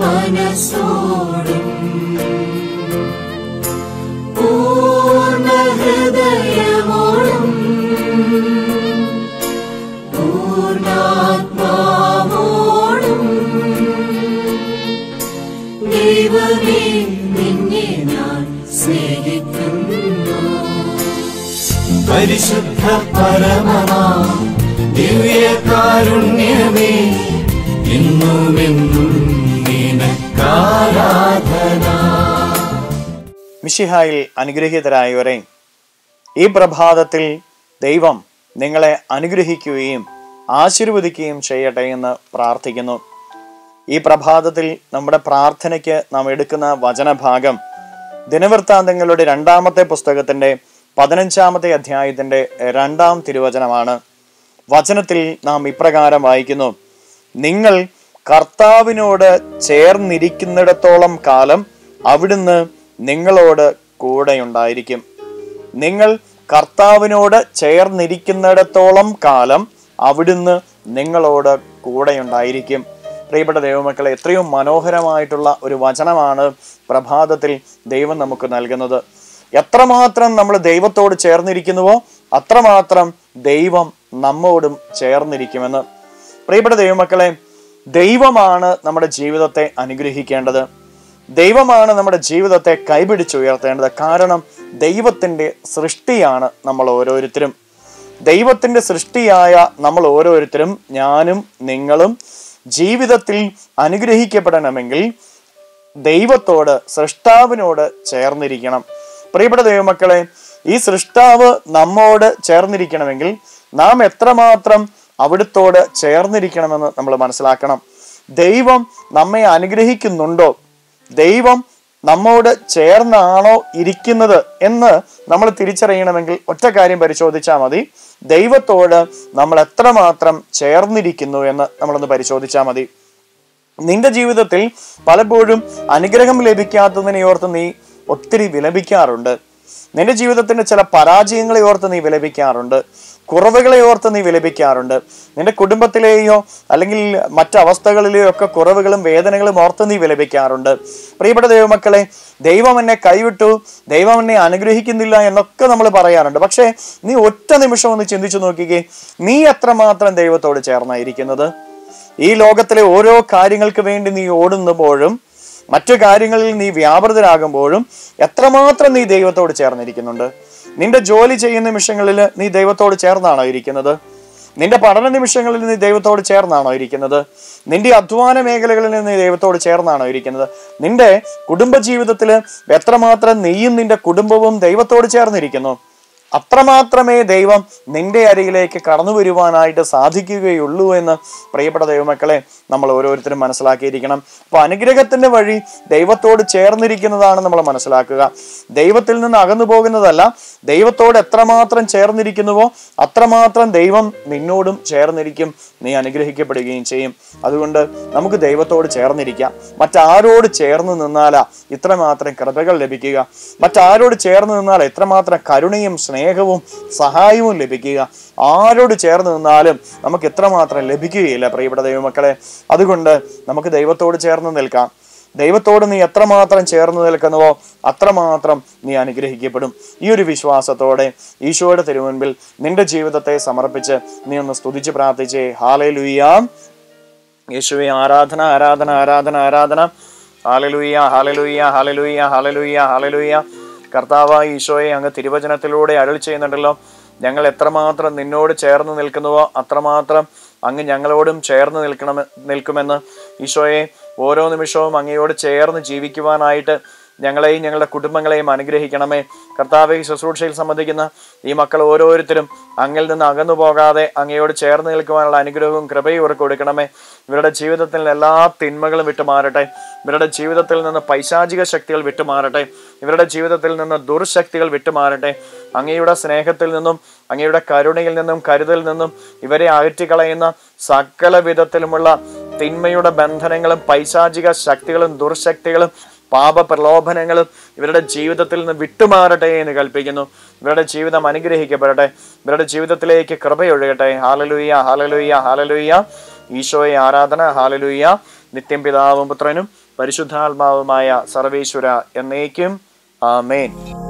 മനസ്സോടും പൂർണ്ണ ഹൃദയമോടും പൂർണ്ണാത്മാവോടും ദൈവമേ നിന്നെ ഞാൻ സ്നേഹിക്കുന്നു പരിശുദ്ധ പരമമാ ദിവ്യകാരുണ്യമേ എന്നുമെന്നും മിഷിഹായിൽ അനുഗ്രഹീതരായവരെ ഈ പ്രഭാതത്തിൽ ദൈവം നിങ്ങളെ അനുഗ്രഹിക്കുകയും ആശീർവദിക്കുകയും ചെയ്യട്ടെ എന്ന് പ്രാർത്ഥിക്കുന്നു. ഈ പ്രഭാതത്തിൽ നമ്മുടെ പ്രാർത്ഥനയ്ക്ക് നാം എടുക്കുന്ന വചനഭാഗം ദിനവൃത്താന്തങ്ങളുടെ രണ്ടാമത്തെ പുസ്തകത്തിന്റെ പതിനഞ്ചാമത്തെ അധ്യായത്തിന്റെ രണ്ടാം തിരുവചനമാണ്. വചനത്തിൽ നാം ഇപ്രകാരം വായിക്കുന്നു. നിങ്ങൾ കർത്താവിനോട് ചേർന്നിരിക്കുന്നിടത്തോളം കാലം അവിടുന്ന് നിങ്ങളോട് കൂടെയുണ്ടായിരിക്കും. നിങ്ങൾ കർത്താവിനോട് ചേർന്നിരിക്കുന്നിടത്തോളം കാലം അവിടുന്ന് നിങ്ങളോട് കൂടെയുണ്ടായിരിക്കും. പ്രിയപ്പെട്ട ദൈവമക്കളെ എത്രയോ മനോഹരമായിട്ടുള്ള ഒരു വചനമാണ് പ്രഭാതത്തിൽ ദൈവം നമുക്ക് നൽകുന്നത്. എത്രമാത്രം നമ്മൾ ദൈവത്തോട് ചേർന്നിരിക്കുന്നുവോ അത്രമാത്രം ദൈവം നമ്മോടും ചേർന്നിരിക്കുമെന്ന്. പ്രിയപ്പെട്ട ദൈവമക്കളെ ദൈവമാണ് നമ്മുടെ ജീവിതത്തെ അനുഗ്രഹിക്കേണ്ടത്. ദൈവമാണ് നമ്മുടെ ജീവിതത്തെ കൈപിടിച്ചുയർത്തേണ്ടത് കാരണം ദൈവത്തിന്റെ സൃഷ്ടിയാണ് നമ്മൾ ഓരോരുത്തരും. ദൈവത്തിന്റെ സൃഷ്ടിയായ നമ്മൾ ഓരോരുത്തരും ഞാനും നിങ്ങളും ജീവിതത്തിൽ അനുഗ്രഹിക്കപ്പെടണമെങ്കിൽ ദൈവത്തോട് സൃഷ്ടാവിനോട് ചേർന്നിരിക്കണം. പ്രിയപ്പെട്ട ദൈവമക്കളെ ഈ സൃഷ്ടാവ് നമ്മോട് ചേർന്നിരിക്കണമെങ്കിൽ നാം എത്രമാത്രം അവിടുത്തോട് ചേർന്നിരിക്കണമെന്ന് നമ്മൾ മനസ്സിലാക്കണം. ദൈവം നമ്മെ അനുഗ്രഹിക്കുന്നുണ്ടോ? ദൈവം നമ്മോട് ചേർന്നാണോ ഇരിക്കുന്നത് എന്ന് നമ്മൾ തിരിച്ചറിയണമെങ്കിൽ ഒറ്റ കാര്യം പരിശോധിച്ചാൽ മതി. ദൈവത്തോട് നമ്മൾ എത്രമാത്രം ചേർന്നിരിക്കുന്നു എന്ന് നമ്മളൊന്ന് പരിശോധിച്ചാൽ മതി. നിന്റെ ജീവിതത്തിൽ പലപ്പോഴും അനുഗ്രഹം ലഭിക്കാത്തതിനെ ഓർത്ത് നീ ഒത്തിരി വിലപിക്കാറുണ്ട്. നിന്റെ ജീവിതത്തിന്റെ ചില പരാജയങ്ങളെ ഓർത്ത് നീ വിലപിക്കാറുണ്ട്. കുറവുകളെ ഓർത്ത് നീ വിലപിക്കാറുണ്ട്. നിന്റെ കുടുംബത്തിലെയോ അല്ലെങ്കിൽ മറ്റവസ്ഥകളിലെയോ ഒക്കെ കുറവുകളും വേദനകളും ഓർത്ത് നീ വിലപിക്കാറുണ്ട്. പ്രിയപ്പെട്ട ദൈവമക്കളെ ദൈവം എന്നെ കൈവിട്ടു ദൈവം എന്നെ അനുഗ്രഹിക്കുന്നില്ല എന്നൊക്കെ നമ്മൾ പറയാറുണ്ട്. പക്ഷേ നീ ഒറ്റ നിമിഷം ഒന്ന് ചിന്തിച്ചു നോക്കിക്കേ നീ എത്രമാത്രം ദൈവത്തോട് ചേർന്നായിരിക്കുന്നത്? ഈ ലോകത്തിലെ ഓരോ കാര്യങ്ങൾക്ക് വേണ്ടി നീ ഓടുന്നപ്പോഴും മറ്റു കാര്യങ്ങളിൽ നീ വ്യാപൃതരാകുമ്പോഴും എത്രമാത്രം നീ ദൈവത്തോട് ചേർന്നിരിക്കുന്നുണ്ട്? നിന്റെ ജോലി ചെയ്യുന്ന നിമിഷങ്ങളിൽ നീ ദൈവത്തോട് ചേർന്നാണോ ഇരിക്കുന്നത്? നിന്റെ പഠന നിമിഷങ്ങളിൽ നീ ദൈവത്തോട് ചേർന്നാണോ ഇരിക്കുന്നത്? നിന്റെ അധ്വാന മേഖലകളിൽ നീ ദൈവത്തോട് ചേർന്നാണോ ഇരിക്കുന്നത്? നിന്റെ കുടുംബജീവിതത്തിൽ എത്രമാത്രം നീയും നിന്റെ കുടുംബവും ദൈവത്തോട് ചേർന്നിരിക്കുന്നു? അത്രമാത്രമേ ദൈവം നിന്റെ അരികിലേക്ക് കടന്നു വരുവാനായിട്ട് സാധിക്കുകയുള്ളൂ എന്ന് പ്രിയപ്പെട്ട ദൈവമക്കളെ നമ്മൾ ഓരോരുത്തരും മനസ്സിലാക്കിയിരിക്കണം. അപ്പൊ അനുഗ്രഹത്തിന്റെ വഴി ദൈവത്തോട് ചേർന്നിരിക്കുന്നതാണ് നമ്മൾ മനസ്സിലാക്കുക. ദൈവത്തിൽ നിന്ന് അകന്നു പോകുന്നതല്ല ദൈവത്തോട് എത്രമാത്രം ചേർന്നിരിക്കുന്നുവോ അത്രമാത്രം ദൈവം നിന്നോടും ചേർന്നിരിക്കും. നീ അനുഗ്രഹിക്കപ്പെടുകയും ചെയ്യും. അതുകൊണ്ട് നമുക്ക് ദൈവത്തോട് ചേർന്നിരിക്കാം. മറ്റാരോട് ചേർന്ന് നിന്നാലാ ഇത്രമാത്രം കൃപകൾ ലഭിക്കുക. മറ്റാരോട് ചേർന്ന് നിന്നാൽ എത്രമാത്രം കരുണയും സ്നേഹവും സഹായവും ലഭിക്കുക. ആരോട് ചേർന്ന് നിന്നാലും നമുക്ക് എത്രമാത്രം ലഭിക്കുകയില്ല പ്രിയപ്പെട്ട ദൈവമക്കളെ. അതുകൊണ്ട് നമുക്ക് ദൈവത്തോട് ചേർന്ന് നിൽക്കാം. ദൈവത്തോട് നീ എത്രമാത്രം ചേർന്ന് നിൽക്കുന്നുവോ അത്രമാത്രം നീ അനുഗ്രഹിക്കപ്പെടും. ഈ ഒരു വിശ്വാസത്തോടെ ഈശോയുടെ തിരുമുൻപിൽ നിന്റെ ജീവിതത്തെ സമർപ്പിച്ച് നീ ഒന്ന് സ്തുതിച്ച് പ്രാർത്ഥിച്ചേ. ഹാലേ ലുയ്യാം യേശുവെ ആരാധന ആരാധന ആരാധന ആരാധന. ഹാലലുയ്യ ഹാലലുയ്യ ഹാലലുയ്യ ഹാലലുയ്യ ഹാലലുയ്യ കർത്താവായ ഈശോയെ അങ്ങ് തിരുവചനത്തിലൂടെ അരുൾ ചെയ്യുന്നുണ്ടല്ലോ. ഞങ്ങൾ എത്രമാത്രം നിന്നോട് ചേർന്ന് നിൽക്കുന്നുവോ അത്രമാത്രം അങ്ങ് ഞങ്ങളോടും ചേർന്ന് നിൽക്കണം നിൽക്കുമെന്ന്. ഈശോയെ ഓരോ നിമിഷവും അങ്ങയോട് ചേർന്ന് ജീവിക്കുവാനായിട്ട് ഞങ്ങളെയും ഞങ്ങളുടെ കുടുംബങ്ങളെയും അനുഗ്രഹിക്കണമേ. കർത്താവെ ശുശ്രൂഷയിൽ സംബന്ധിക്കുന്ന ഈ മക്കൾ ഓരോരുത്തരും അങ്ങിൽ നിന്ന് അകന്നു പോകാതെ അങ്ങയോട് ചേർന്ന് നിൽക്കുവാനുള്ള അനുഗ്രഹവും കൃപയും ഇവർക്ക് കൊടുക്കണമേ. ഇവരുടെ ജീവിതത്തിൽ എല്ലാ തിന്മകളും വിട്ടുമാറട്ടെ. ഇവരുടെ ജീവിതത്തിൽ നിന്ന് പൈശാചിക ശക്തികൾ വിട്ടുമാറട്ടെ. ഇവരുടെ ജീവിതത്തിൽ നിന്ന് ദുർശക്തികൾ വിട്ടുമാറട്ടെ. അങ്ങയുടെ സ്നേഹത്തിൽ നിന്നും അങ്ങയുടെ കരുണയിൽ നിന്നും കരുതൽ നിന്നും ഇവരെ അകറ്റിക്കളയുന്ന സകല വിധത്തിലുമുള്ള തിന്മയുടെ ബന്ധനങ്ങളും പൈശാചിക ശക്തികളും ദുർശക്തികളും പാപ പ്രലോഭനങ്ങളും ഇവരുടെ ജീവിതത്തിൽ നിന്ന് വിട്ടുമാറട്ടെ എന്ന് കൽപ്പിക്കുന്നു. ഇവരുടെ ജീവിതം അനുഗ്രഹിക്കപ്പെടട്ടെ. ഇവരുടെ ജീവിതത്തിലേക്ക് കൃപയൊഴുകട്ടെ. ഹാലലുയ്യ ഹാലലുയ്യ ഹാലലുയ്യ ഈശോയെ ആരാധന ഹാലലൂയ നിത്യം പിതാവും പുത്രനും പരിശുദ്ധാത്മാവുമായ സർവേശ്വര എന്നേക്കും. ആമേൻ.